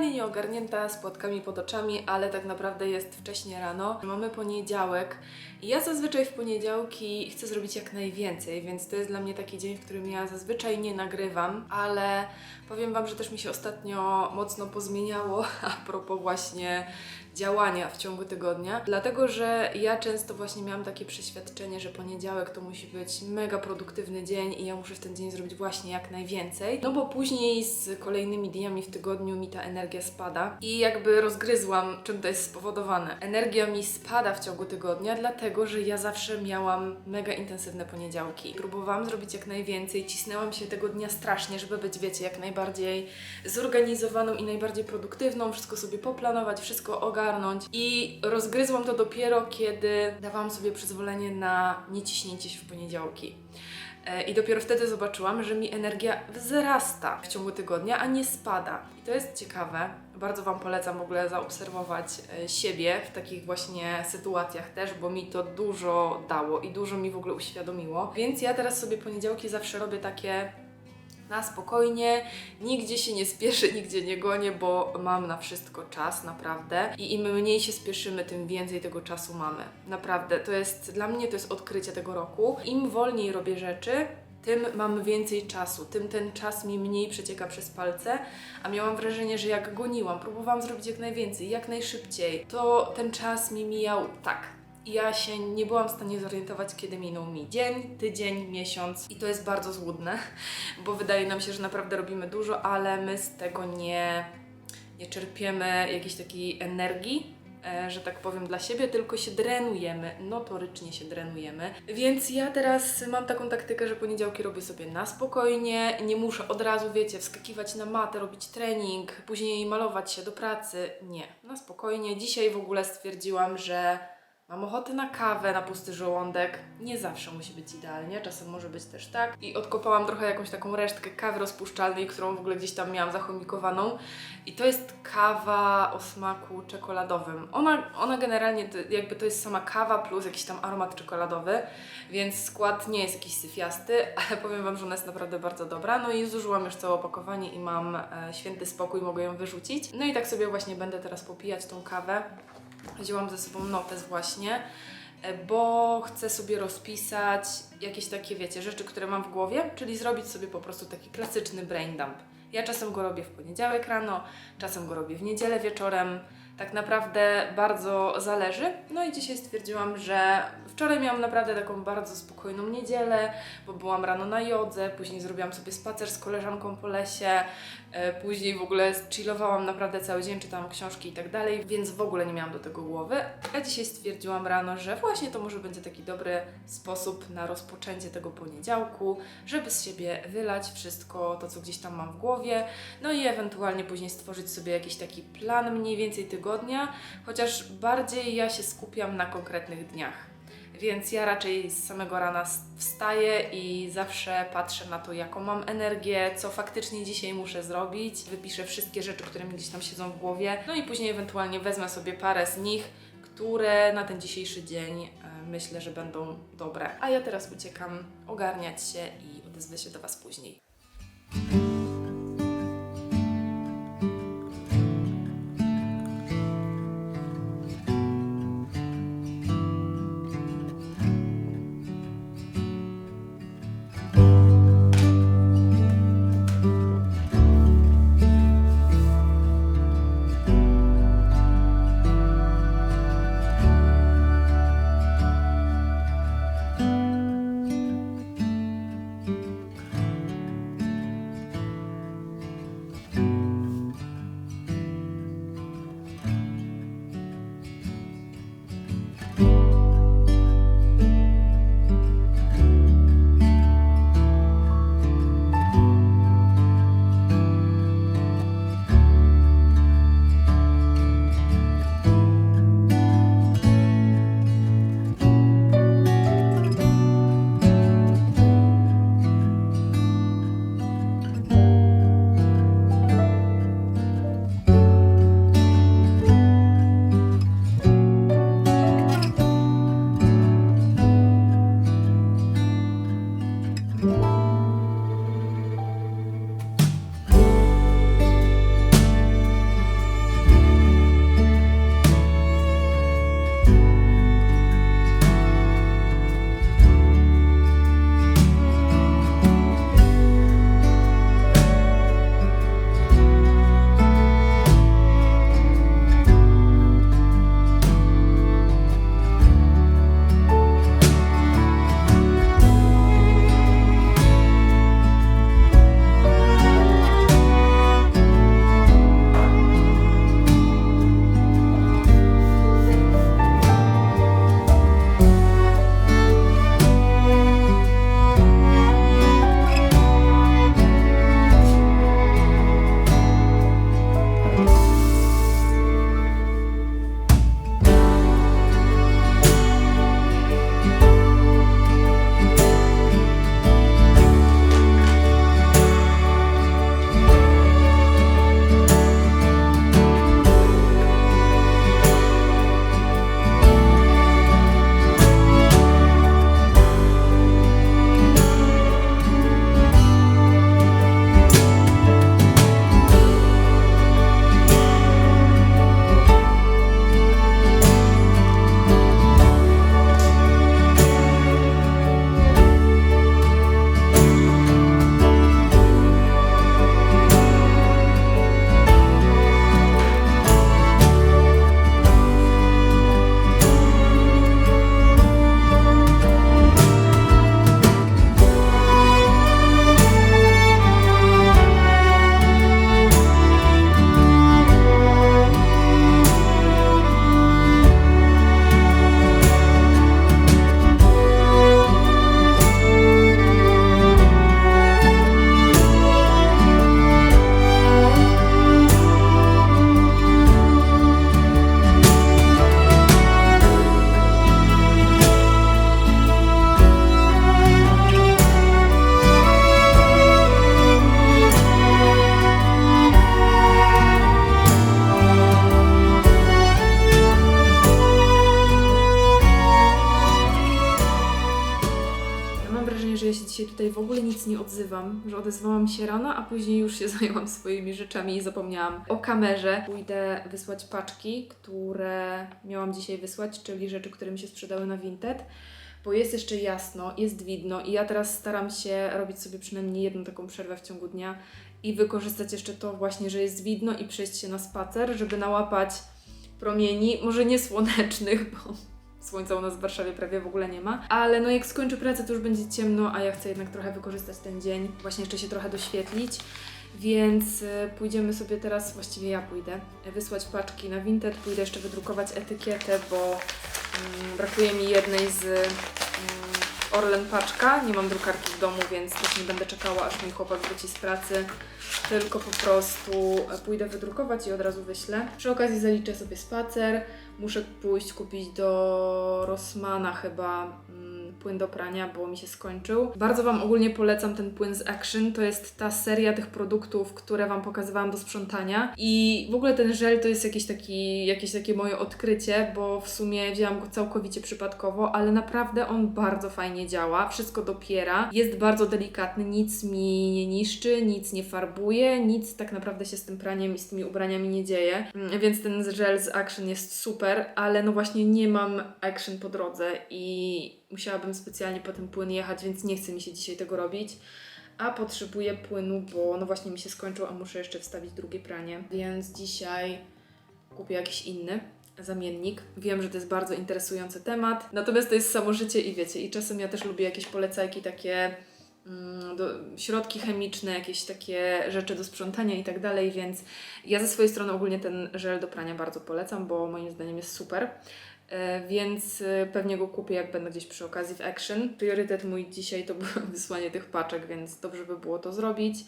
totalnie nieogarnięta, z płatkami pod oczami, ale tak naprawdę jest wcześnie rano. Mamy poniedziałek i ja zazwyczaj w poniedziałki chcę zrobić jak najwięcej, więc to jest dla mnie taki dzień, w którym ja zazwyczaj nie nagrywam, ale powiem Wam, że też mi się ostatnio mocno pozmieniało a propos właśnie działania w ciągu tygodnia, dlatego że ja często właśnie miałam takie przeświadczenie, że poniedziałek to musi być mega produktywny dzień i ja muszę w ten dzień zrobić właśnie jak najwięcej, no bo później z kolejnymi dniami w tygodniu mi ta energia spada i jakby rozgryzłam, czym to jest spowodowane. Energia mi spada w ciągu tygodnia, dlatego że ja zawsze miałam mega intensywne poniedziałki. Próbowałam zrobić jak najwięcej, cisnęłam się tego dnia strasznie, żeby być, wiecie, jak najbardziej zorganizowaną i najbardziej produktywną, wszystko sobie poplanować, wszystko ogarnąć i rozgryzłam to dopiero, kiedy dawałam sobie przyzwolenie na nieciśnięcie się w poniedziałki. E, I dopiero wtedy zobaczyłam, że mi energia wzrasta w ciągu tygodnia, a nie spada. I to jest ciekawe. Bardzo Wam polecam w ogóle zaobserwować e, siebie w takich właśnie sytuacjach też, bo mi to dużo dało i dużo mi w ogóle uświadomiło. Więc ja teraz sobie poniedziałki zawsze robię takie na spokojnie, nigdzie się nie spieszę, nigdzie nie gonię, bo mam na wszystko czas, naprawdę. I im mniej się spieszymy, tym więcej tego czasu mamy. Naprawdę, to jest, dla mnie to jest odkrycie tego roku. Im wolniej robię rzeczy, tym mam więcej czasu, tym ten czas mi mniej przecieka przez palce, a miałam wrażenie, że jak goniłam, próbowałam zrobić jak najwięcej, jak najszybciej, to ten czas mi mijał tak, ja się nie byłam w stanie zorientować, kiedy minął mi dzień, tydzień, miesiąc i to jest bardzo złudne, bo wydaje nam się, że naprawdę robimy dużo, ale my z tego nie, nie czerpiemy jakiejś takiej energii, e, że tak powiem, dla siebie, tylko się drenujemy, notorycznie się drenujemy. Więc ja teraz mam taką taktykę, że poniedziałki robię sobie na spokojnie, nie muszę od razu, wiecie, wskakiwać na matę, robić trening, później malować się do pracy. Nie, na spokojnie. Dzisiaj w ogóle stwierdziłam, że Mam ochotę na kawę, na pusty żołądek. Nie zawsze musi być idealnie, czasem może być też tak. I odkopałam trochę jakąś taką resztkę kawy rozpuszczalnej, którą w ogóle gdzieś tam miałam zachomikowaną. I to jest kawa o smaku czekoladowym. Ona, ona generalnie jakby to jest sama kawa plus jakiś tam aromat czekoladowy, więc skład nie jest jakiś syfiasty, ale powiem Wam, że ona jest naprawdę bardzo dobra. No i zużyłam już całe opakowanie i mam e, święty spokój, mogę ją wyrzucić. No i tak sobie właśnie będę teraz popijać tą kawę. Wzięłam ze sobą notes właśnie, e, bo chcę sobie rozpisać jakieś takie, wiecie, rzeczy, które mam w głowie, czyli zrobić sobie po prostu taki klasyczny brain dump. Ja czasem go robię w poniedziałek rano, czasem go robię w niedzielę wieczorem. Tak naprawdę bardzo zależy. No i dzisiaj stwierdziłam, że wczoraj miałam naprawdę taką bardzo spokojną niedzielę, bo byłam rano na jodze, później zrobiłam sobie spacer z koleżanką po lesie, e, później w ogóle chillowałam naprawdę cały dzień, czytałam książki i tak dalej, więc w ogóle nie miałam do tego głowy. A dzisiaj stwierdziłam rano, że właśnie to może będzie taki dobry sposób na rozpoczęcie tego poniedziałku, żeby z siebie wylać wszystko to, co gdzieś tam mam w głowie, no i ewentualnie później stworzyć sobie jakiś taki plan mniej więcej tygodnia, chociaż bardziej ja się skupiam na konkretnych dniach. Więc ja raczej z samego rana wstaję i zawsze patrzę na to, jaką mam energię, co faktycznie dzisiaj muszę zrobić. Wypiszę wszystkie rzeczy, które mi gdzieś tam siedzą w głowie, no i później ewentualnie wezmę sobie parę z nich, które na ten dzisiejszy dzień e, myślę, że będą dobre. A ja teraz uciekam ogarniać się i odezwę się do Was później. A później już się zajęłam swoimi rzeczami i zapomniałam o kamerze. Pójdę wysłać paczki, które miałam dzisiaj wysłać, czyli rzeczy, które mi się sprzedały na Vinted bo jest jeszcze jasno, jest widno i ja teraz staram się robić sobie przynajmniej jedną taką przerwę w ciągu dnia i wykorzystać jeszcze to właśnie, że jest widno i przejść się na spacer, żeby nałapać promieni, może nie słonecznych, bo słońca u nas w Warszawie prawie w ogóle nie ma, ale no jak skończę pracę, to już będzie ciemno, a ja chcę jednak trochę wykorzystać ten dzień, właśnie jeszcze się trochę doświetlić. Więc y, pójdziemy sobie teraz, właściwie ja pójdę, wysłać paczki na Vinted, pójdę jeszcze wydrukować etykietę, bo mm, brakuje mi jednej z mm, Orlen paczka. Nie mam drukarki w domu, więc też nie będę czekała, aż mój chłopak wróci z pracy, tylko po prostu e, pójdę wydrukować i od razu wyślę. Przy okazji zaliczę sobie spacer. Muszę pójść kupić do Rossmana chyba mm, płyn do prania, bo mi się skończył. Bardzo Wam ogólnie polecam ten płyn z Action. To jest ta seria tych produktów, które Wam pokazywałam do sprzątania. I w ogóle ten żel to jest jakieś, taki, jakieś takie moje odkrycie, bo w sumie wzięłam go całkowicie przypadkowo, ale naprawdę on bardzo fajnie działa. Wszystko dopiera. Jest bardzo delikatny, nic mi nie niszczy, nic nie farbuje, nic tak naprawdę się z tym praniem i z tymi ubraniami nie dzieje. Mm, Więc ten żel z Action jest super, ale no właśnie nie mam Action po drodze i musiałabym specjalnie po ten płyn jechać, więc nie chce mi się dzisiaj tego robić. A potrzebuję płynu, bo no właśnie mi się skończył, a muszę jeszcze wstawić drugie pranie. Więc dzisiaj kupię jakiś inny zamiennik. Wiem, że to jest bardzo interesujący temat. Natomiast to jest samo życie i wiecie, i czasem ja też lubię jakieś polecajki takie mm, do, środki chemiczne, jakieś takie rzeczy do sprzątania i tak dalej, więc ja ze swojej strony ogólnie ten żel do prania bardzo polecam, bo moim zdaniem jest super. E, Więc e, pewnie go kupię, jak będę gdzieś przy okazji w Action. Priorytet mój dzisiaj to było wysłanie tych paczek, więc dobrze by było to zrobić.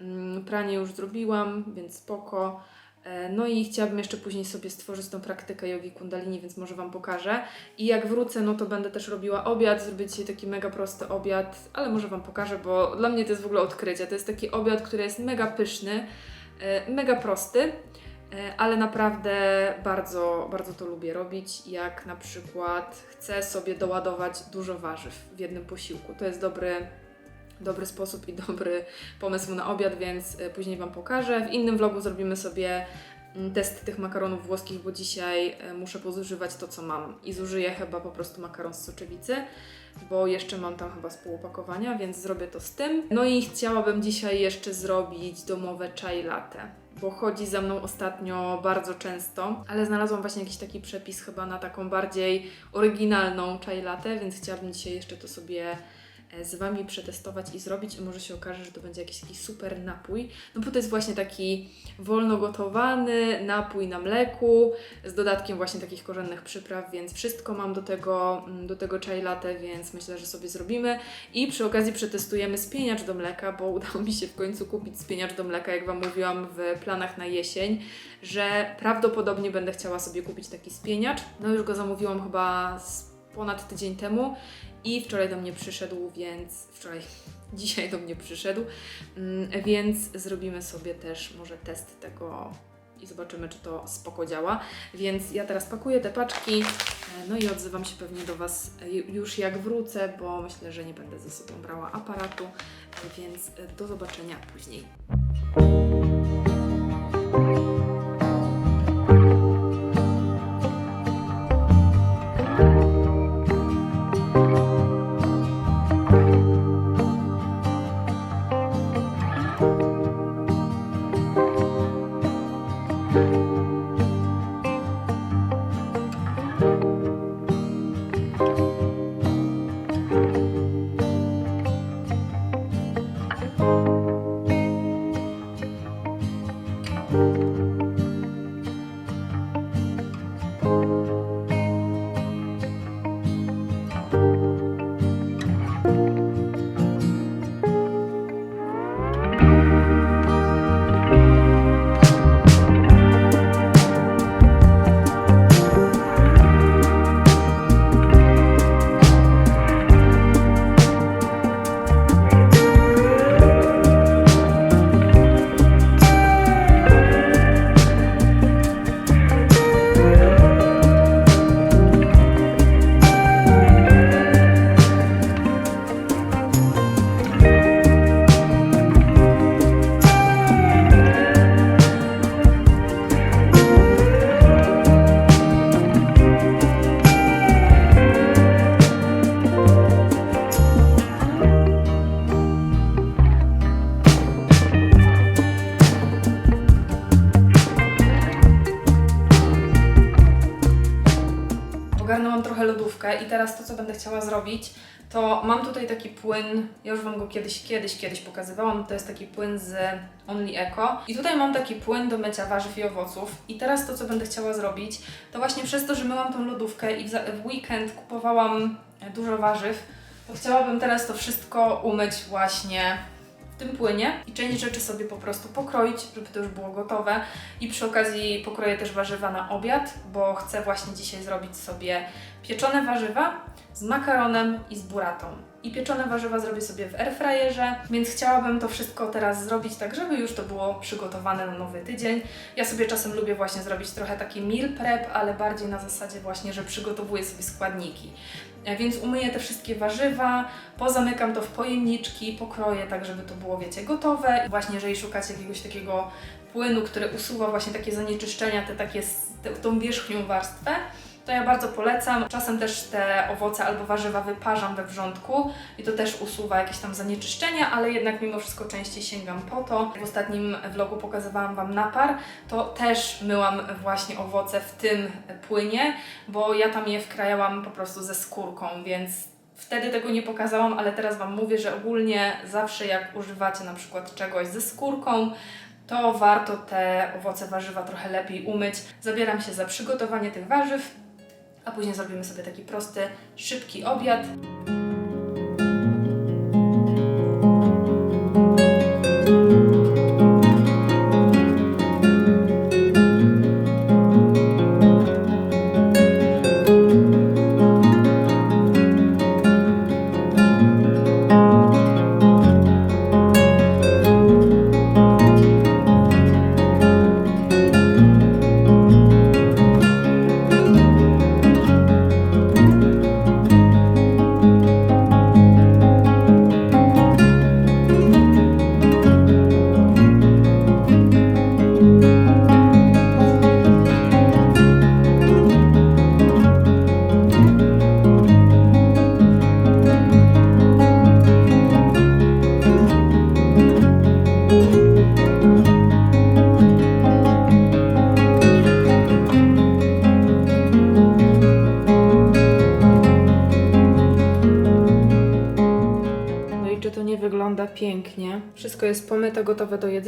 Mm, Pranie już zrobiłam, więc spoko. E, No i chciałabym jeszcze później sobie stworzyć tą praktykę jogi kundalini, więc może Wam pokażę. I jak wrócę, no to będę też robiła obiad. Zrobię dzisiaj taki mega prosty obiad, ale może Wam pokażę, bo dla mnie to jest w ogóle odkrycie. To jest taki obiad, który jest mega pyszny, mega prosty. E, ale naprawdę bardzo, bardzo to lubię robić, jak na przykład chcę sobie doładować dużo warzyw w jednym posiłku. To jest dobry, dobry sposób i dobry pomysł na obiad, więc e, później Wam pokażę. W innym vlogu zrobimy sobie mm, test tych makaronów włoskich, bo dzisiaj e, muszę pozużywać to, co mam i zużyję chyba po prostu makaron z soczewicy, bo jeszcze mam tam chyba z więc zrobię to z tym. No i chciałabym dzisiaj jeszcze zrobić domowe chai latte bo chodzi za mną ostatnio bardzo często, ale znalazłam właśnie jakiś taki przepis chyba na taką bardziej oryginalną chai latte, więc chciałabym dzisiaj jeszcze to sobie z Wami przetestować i zrobić i może się okaże, że to będzie jakiś taki super napój, no bo to jest właśnie taki wolno gotowany napój na mleku z dodatkiem właśnie takich korzennych przypraw, więc wszystko mam do tego, mm, do tego chai latte, więc myślę, że sobie zrobimy i przy okazji przetestujemy spieniacz do mleka, bo udało mi się w końcu kupić spieniacz do mleka, jak Wam mówiłam w planach na jesień, że prawdopodobnie będę chciała sobie kupić taki spieniacz. No już go zamówiłam chyba z ponad tydzień temu i wczoraj do mnie przyszedł, więc wczoraj, dzisiaj do mnie przyszedł, mm, więc zrobimy sobie też może test tego i zobaczymy, czy to spoko działa. Więc ja teraz pakuję te paczki, e, no i odzywam się pewnie do Was e, już jak wrócę, bo myślę, że nie będę ze sobą brała aparatu, e, więc do zobaczenia później. Chciała zrobić, to mam tutaj taki płyn, ja już Wam go kiedyś, kiedyś, kiedyś pokazywałam, to jest taki płyn z Only Eco. I tutaj mam taki płyn do mycia warzyw i owoców. I teraz to, co będę chciała zrobić, to właśnie przez to, że myłam tą lodówkę i w, weekend kupowałam dużo warzyw, to chciałabym teraz to wszystko umyć właśnie tym płynie i część rzeczy sobie po prostu pokroić, żeby to już było gotowe. I przy okazji pokroję też warzywa na obiad, bo chcę właśnie dzisiaj zrobić sobie pieczone warzywa z makaronem i z buratą. I pieczone warzywa zrobię sobie w airfryerze, więc chciałabym to wszystko teraz zrobić tak, żeby już to było przygotowane na nowy tydzień. Ja sobie czasem lubię właśnie zrobić trochę taki meal prep, ale bardziej na zasadzie właśnie, że przygotowuję sobie składniki. E, Więc umyję te wszystkie warzywa, pozamykam to w pojemniczki, pokroję tak, żeby to było, wiecie, gotowe. I Właśnie jeżeli szukacie jakiegoś takiego płynu, który usuwa właśnie takie zanieczyszczenia, te takie, tą wierzchnią warstwę, to ja bardzo polecam. Czasem też te owoce albo warzywa wyparzam we wrzątku i to też usuwa jakieś tam zanieczyszczenia, ale jednak mimo wszystko częściej sięgam po to. W ostatnim vlogu pokazywałam Wam napar, to też myłam właśnie owoce w tym płynie, bo ja tam je wkrajałam po prostu ze skórką, więc wtedy tego nie pokazałam, ale teraz Wam mówię, że ogólnie zawsze jak używacie na przykład czegoś ze skórką, to warto te owoce, warzywa trochę lepiej umyć. Zabieram się za przygotowanie tych warzyw, a później zrobimy sobie taki prosty, szybki obiad.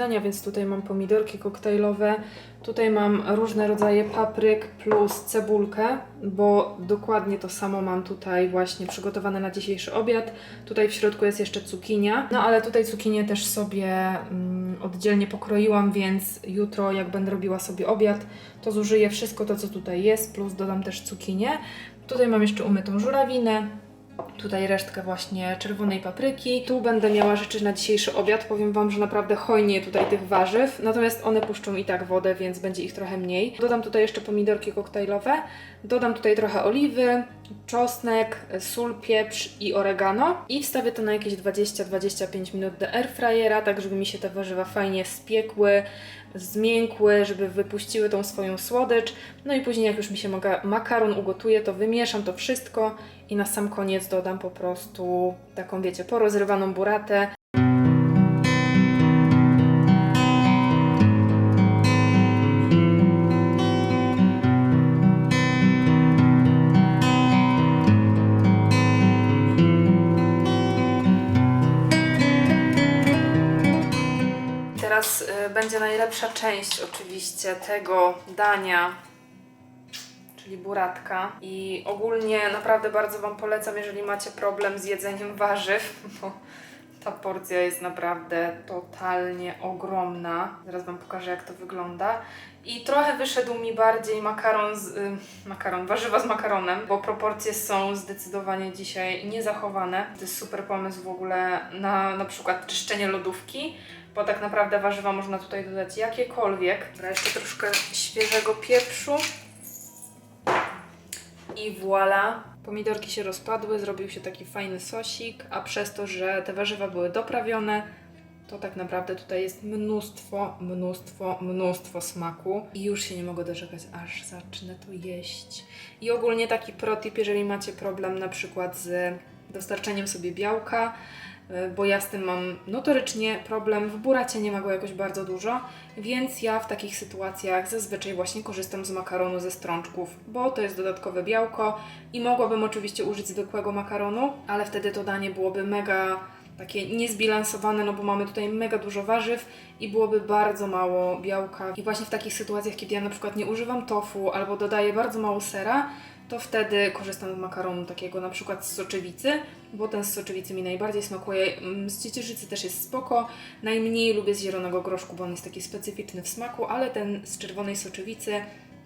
Jedzenia, więc tutaj mam pomidorki koktajlowe, tutaj mam różne rodzaje papryk plus cebulkę, bo dokładnie to samo mam tutaj właśnie przygotowane na dzisiejszy obiad. Tutaj w środku jest jeszcze cukinia, no ale tutaj cukinię też sobie mm, oddzielnie pokroiłam, więc jutro jak będę robiła sobie obiad, to zużyję wszystko to, co tutaj jest, plus dodam też cukinię. Tutaj mam jeszcze umytą żurawinę, Tutaj resztkę właśnie czerwonej papryki. Tu będę miała rzeczy na dzisiejszy obiad. Powiem Wam, że naprawdę hojnie tutaj tych warzyw. Natomiast one puszczą i tak wodę, więc będzie ich trochę mniej. Dodam tutaj jeszcze pomidorki koktajlowe. Dodam tutaj trochę oliwy, czosnek, sól, pieprz i oregano. I wstawię to na jakieś 20-25 minut do airfryera, tak żeby mi się te warzywa fajnie spiekły, zmiękły, żeby wypuściły tą swoją słodycz. No i później jak już mi się makaron ugotuje, to wymieszam to wszystko i na sam koniec dodam po prostu taką, wiecie, porozrywaną buratę. Teraz y, będzie najlepsza część oczywiście tego dania, czyli buratka. I ogólnie naprawdę bardzo Wam polecam, jeżeli macie problem z jedzeniem warzyw, bo ta porcja jest naprawdę totalnie ogromna. Zaraz Wam pokażę, jak to wygląda. I trochę wyszedł mi bardziej makaron z... Y, makaron, warzywa z makaronem, bo proporcje są zdecydowanie dzisiaj niezachowane. To jest super pomysł w ogóle na na przykład czyszczenie lodówki, bo tak naprawdę warzywa można tutaj dodać jakiekolwiek. Dobra, jeszcze troszkę świeżego pieprzu. I voilà. Pomidorki się rozpadły, zrobił się taki fajny sosik, a przez to, że te warzywa były doprawione, to tak naprawdę tutaj jest mnóstwo, mnóstwo, mnóstwo smaku i już się nie mogę doczekać, aż zacznę to jeść. I ogólnie taki protip, jeżeli macie problem na przykład z dostarczeniem sobie białka, bo ja z tym mam notorycznie problem. W buracie nie ma go jakoś bardzo dużo, więc ja w takich sytuacjach zazwyczaj właśnie korzystam z makaronu ze strączków, bo to jest dodatkowe białko i mogłabym oczywiście użyć zwykłego makaronu, ale wtedy to danie byłoby mega takie niezbilansowane, no bo mamy tutaj mega dużo warzyw i byłoby bardzo mało białka. I właśnie w takich sytuacjach, kiedy ja na przykład nie używam tofu albo dodaję bardzo mało sera, to wtedy korzystam z makaronu takiego na przykład z soczewicy, bo ten z soczewicy mi najbardziej smakuje. Mm, Z ciecierzycy też jest spoko. Najmniej lubię z zielonego groszku, bo on jest taki specyficzny w smaku, ale ten z czerwonej soczewicy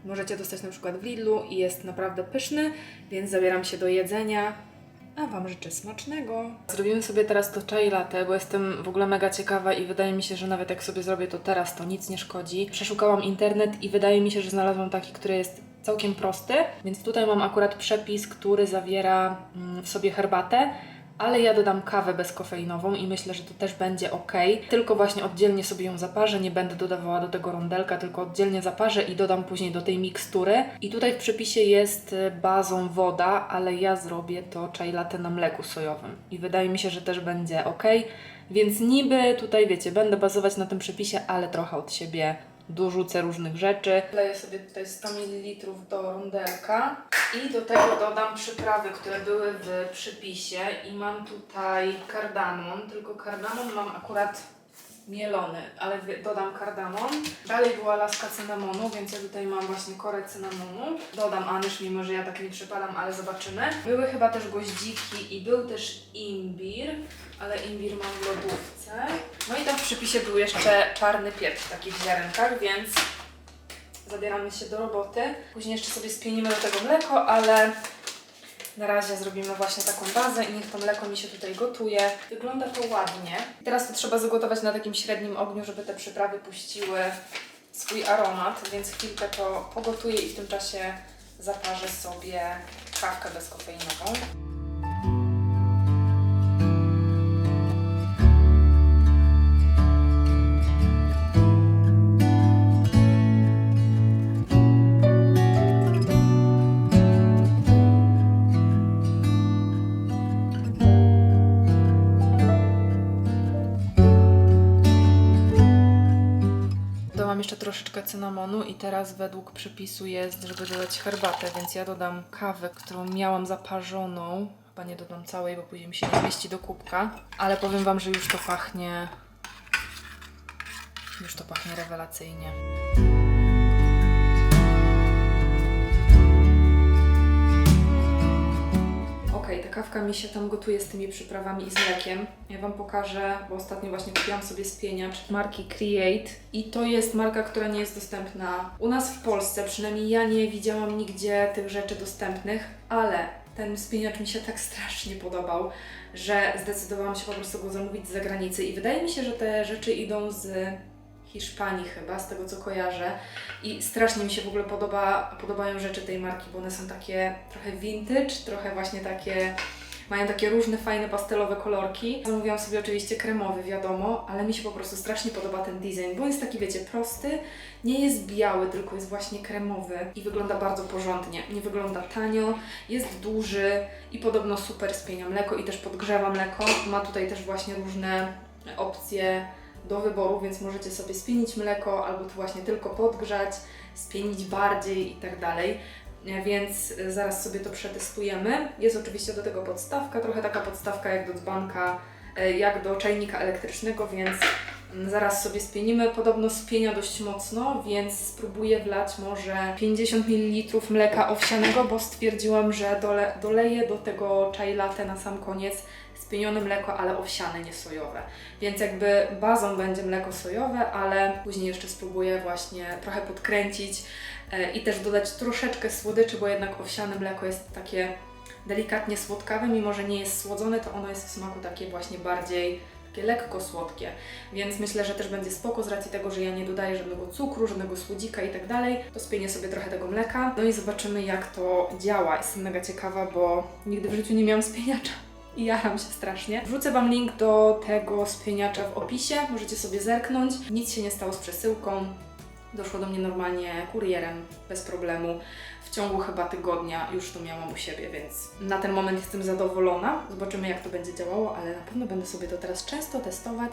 możecie dostać na przykład w Lidlu i jest naprawdę pyszny, więc zabieram się do jedzenia. A Wam życzę smacznego. Zrobimy sobie teraz to chai latte, bo jestem w ogóle mega ciekawa i wydaje mi się, że nawet jak sobie zrobię to teraz, to nic nie szkodzi. Przeszukałam internet i wydaje mi się, że znalazłam taki, który jest całkiem prosty, więc tutaj mam akurat przepis, który zawiera mm, w sobie herbatę, ale ja dodam kawę bezkofeinową i myślę, że to też będzie ok. Tylko właśnie oddzielnie sobie ją zaparzę, nie będę dodawała do tego rondelka, tylko oddzielnie zaparzę i dodam później do tej mikstury. I tutaj w przepisie jest y, bazą woda, ale ja zrobię to chai latte na mleku sojowym i wydaje mi się, że też będzie ok. Więc niby tutaj wiecie, będę bazować na tym przepisie, ale trochę od siebie dorzucę różnych rzeczy. Wleję sobie tutaj 100 ml do rondelka i do tego dodam przyprawy, które były w przepisie i mam tutaj kardamon, tylko kardamon mam akurat mielony, ale dodam kardamon. Dalej była laska cynamonu, więc ja tutaj mam właśnie korę cynamonu. Dodam anyż, mimo że ja tak nie przypadam, ale zobaczymy. Były chyba też goździki i był też imbir, ale imbir mam w lodówce. No i tam w przepisie był jeszcze czarny pieprz w takich ziarenkach, więc zabieramy się do roboty. Później jeszcze sobie spienimy do tego mleko, ale na razie zrobimy właśnie taką bazę i niech to mleko mi się tutaj gotuje. Wygląda to ładnie. Teraz to trzeba zagotować na takim średnim ogniu, żeby te przyprawy puściły swój aromat, więc chwilkę to pogotuję i w tym czasie zaparzę sobie kawkę bezkofeinową. Troszeczkę cynamonu i teraz według przepisu jest, żeby dodać herbatę, więc ja dodam kawę, którą miałam zaparzoną. Chyba nie dodam całej, bo później mi się nie zmieści do kubka. Ale powiem Wam, że już to pachnie... Już to pachnie rewelacyjnie. Kawka mi się tam gotuje z tymi przyprawami i z mlekiem. Ja Wam pokażę, bo ostatnio właśnie kupiłam sobie spieniacz marki Create. I to jest marka, która nie jest dostępna u nas w Polsce, przynajmniej ja nie widziałam nigdzie tych rzeczy dostępnych, ale ten spieniacz mi się tak strasznie podobał, że zdecydowałam się po prostu go zamówić z zagranicy. I wydaje mi się, że te rzeczy idą z Hiszpanii chyba, z tego co kojarzę. I strasznie mi się w ogóle podoba, podobają rzeczy tej marki, bo one są takie trochę vintage, trochę właśnie takie, mają takie różne fajne pastelowe kolorki. Zamówiłam sobie oczywiście kremowy, wiadomo, ale mi się po prostu strasznie podoba ten design, bo jest taki, wiecie, prosty, nie jest biały, tylko jest właśnie kremowy i wygląda bardzo porządnie. Nie wygląda tanio, jest duży i podobno super spienia mleko i też podgrzewa mleko. Ma tutaj też właśnie różne opcje do wyboru, więc możecie sobie spienić mleko albo to właśnie tylko podgrzać, spienić bardziej i tak dalej. E, Więc e, zaraz sobie to przetestujemy. Jest oczywiście do tego podstawka, trochę taka podstawka jak do dzbanka, e, jak do czajnika elektrycznego, więc mm, zaraz sobie spienimy. Podobno spienia dość mocno, więc spróbuję wlać może 50 ml mleka owsianego, bo stwierdziłam, że dole, doleję do tego chai latte na sam koniec spienione mleko, ale owsiane, nie sojowe. Więc jakby bazą będzie mleko sojowe, ale później jeszcze spróbuję właśnie trochę podkręcić e, i też dodać troszeczkę słodyczy, bo jednak owsiane mleko jest takie delikatnie słodkawe, mimo że nie jest słodzone, to ono jest w smaku takie właśnie bardziej takie lekko słodkie, więc myślę, że też będzie spoko z racji tego, że ja nie dodaję żadnego cukru, żadnego słodzika i tak dalej, to spienię sobie trochę tego mleka, no i zobaczymy jak to działa. Jestem mega ciekawa, bo nigdy w życiu nie miałam spieniacza i jaram się strasznie. Wrzucę Wam link do tego spieniacza w opisie, możecie sobie zerknąć. Nic się nie stało z przesyłką, Doszło do mnie normalnie kurierem, bez problemu. W ciągu chyba tygodnia już to miałam u siebie, więc na ten moment jestem zadowolona. Zobaczymy, jak to będzie działało, ale na pewno będę sobie to teraz często testować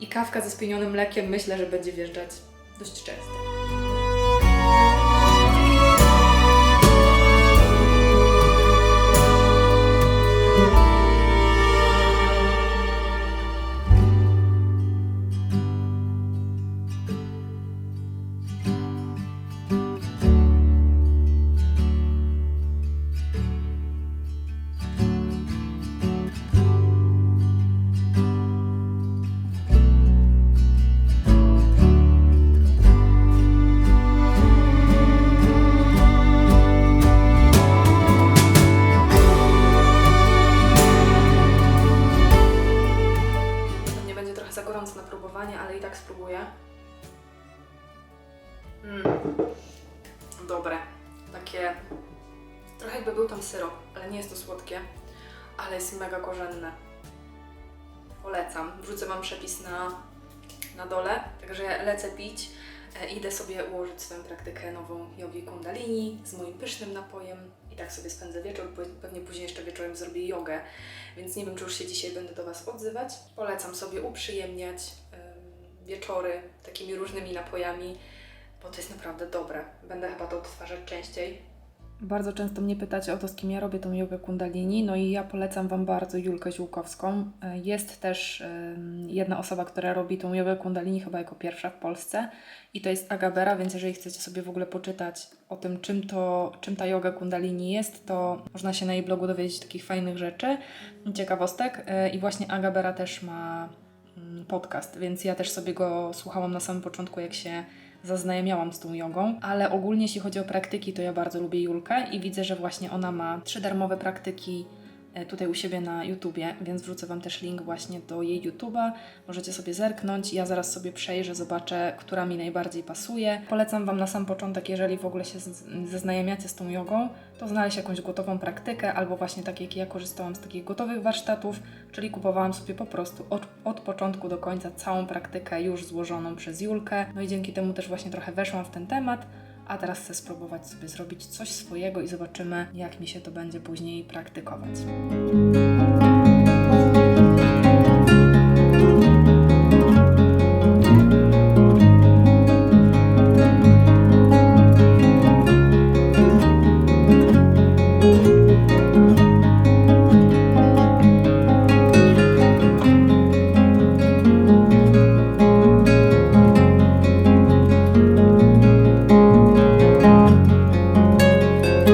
i kawka ze spienionym mlekiem myślę, że będzie wjeżdżać dość często. Praktykę nową jogi kundalini z moim pysznym napojem i tak sobie spędzę wieczór. Pe- Pewnie później jeszcze wieczorem zrobię jogę, więc nie wiem, czy już się dzisiaj będę do Was odzywać. Polecam sobie uprzyjemniać ym, wieczory takimi różnymi napojami, bo to jest naprawdę dobre. Będę chyba to odtwarzać częściej. Bardzo często mnie pytacie o to, z kim ja robię tą jogę kundalini, no i ja polecam Wam bardzo Julkę Ziółkowską. E, Jest też jedna osoba, która robi tą jogę kundalini chyba jako pierwsza w Polsce. I to jest Agabera, więc jeżeli chcecie sobie w ogóle poczytać o tym, czym, to, czym ta yoga kundalini jest, to można się na jej blogu dowiedzieć takich fajnych rzeczy, ciekawostek. E, i właśnie Agabera też ma mm, podcast, więc ja też sobie go słuchałam na samym początku, jak się zaznajamiałam z tą jogą, ale ogólnie jeśli chodzi o praktyki, to ja bardzo lubię Julkę i widzę, że właśnie ona ma trzy darmowe praktyki tutaj u siebie na YouTubie, więc wrzucę Wam też link właśnie do jej YouTuba. Możecie sobie zerknąć. Ja zaraz sobie przejrzę, zobaczę, która mi najbardziej pasuje. Polecam Wam na sam początek, jeżeli w ogóle się zaznajamiacie z tą jogą, to znaleźć jakąś gotową praktykę, albo właśnie tak jak ja korzystałam z takich gotowych warsztatów, czyli kupowałam sobie po prostu od, od początku do końca całą praktykę już złożoną przez Julkę. No i dzięki temu też właśnie trochę weszłam w ten temat. A teraz chcę spróbować sobie zrobić coś swojego i zobaczymy, jak mi się to będzie później praktykować.